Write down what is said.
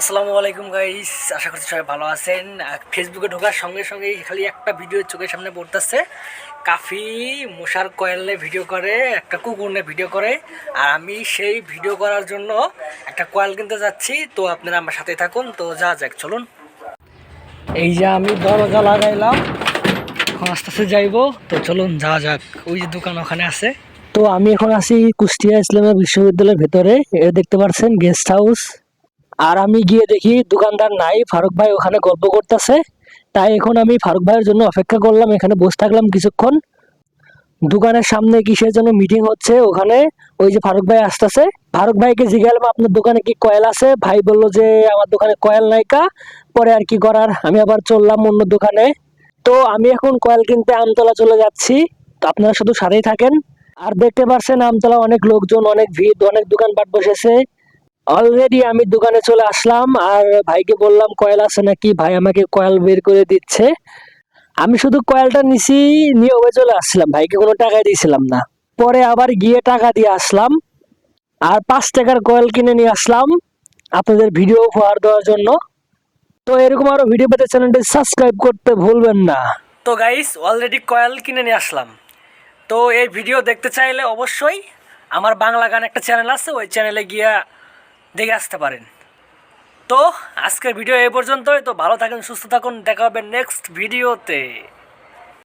আসসালামু আলাইকুম গাইস আশা করছি সবাই ভালো আছেন। ফেসবুকে ঢোকার সঙ্গে সঙ্গে খালি একটা ভিডিও চোখের সামনে পড়তেছে। কাফি মশার কয়েলে ভিডিও করে, একটা কুকুর নিয়ে ভিডিও করে। আর আমি সেই ভিডিও করার জন্য একটা কয়েল কিনতে যাচ্ছি। তো আপনারা আমার সাথে থাকুন। তো যা যাক, চলুন। এই যে আমি দরজা লাগাইলাম। এখন আস্তে আস্তে যাইবো। তো চলুন, যা যাক। ওই যে দোকান ওখানে আছে। তো আমি এখন আছি কুষ্টিয়া ইসলামিয়া বিশ্ববিদ্যালয়ের ভেতরে। এটা দেখতে পাচ্ছেন গেস্ট হাউস আর আমি গিয়ে দেখি দোকানদার নাই, ফারুক ভাই ওখানে গল্প করতেছে। তাই এখন আমি ফারুক ভাইয়ের জন্য অপেক্ষা করলাম, এখানে বসে থাকলাম কিছুক্ষণ। দোকানের সামনে কিসের জন্য মিটিং হচ্ছে, ওখানে ওই যে ফারুক ভাই আসতেছে। ফারুক ভাইকে জিজ্ঞাসলাম আপনার দোকানে কি কয়েল আছে? ভাই বলল যে, আমার দোকানে কয়েল নাইকা পরে আর কি করার? আমি আবার চললাম অন্য দোকানে। তো আমি এখন কয়েল কিনতে আমতলা চলে যাচ্ছি। তো আপনারা শুধু সাথেই থাকেন। আর দেখতে পারছেন আমতলা অনেক লোকজন, অনেক ভিড়, অনেক দোকানপাট বসেছে। অলরেডি আমি দোকানে চলে আসলাম আর ভাইকে বললাম কয়েল আছে নাকি? ভাই আমাকে কয়েল বের করে দিচ্ছে। আমি শুধু কয়েলটা নিছি, নিয়ে ওবে চলে আসছিলাম। ভাইকে কোনো টাকাই দিয়েছিলাম না। পরে আবার গিয়ে টাকা দিয়ে আসলাম। আর পাঁচ টাকার কয়েল কিনে নিয়ে আসলাম আপনাদের ভিডিও উপহার দেওয়ার জন্য। তো এরকম আরও ভিডিও পেতে চ্যানেলটি সাবস্ক্রাইব করতে ভুলবেন না। তো গাইস অলরেডি কয়েল কিনে নিয়ে আসলাম। তো এই ভিডিও দেখতে চাইলে অবশ্যই আমার বাংলা গান একটা চ্যানেল আছে, ওই চ্যানেলে গিয়া দেখে আসতে পারেন। তো আজকের ভিডিও এ পর্যন্তই। তো ভালো থাকেন, সুস্থ থাকুন। দেখা হবে নেক্সট ভিডিওতে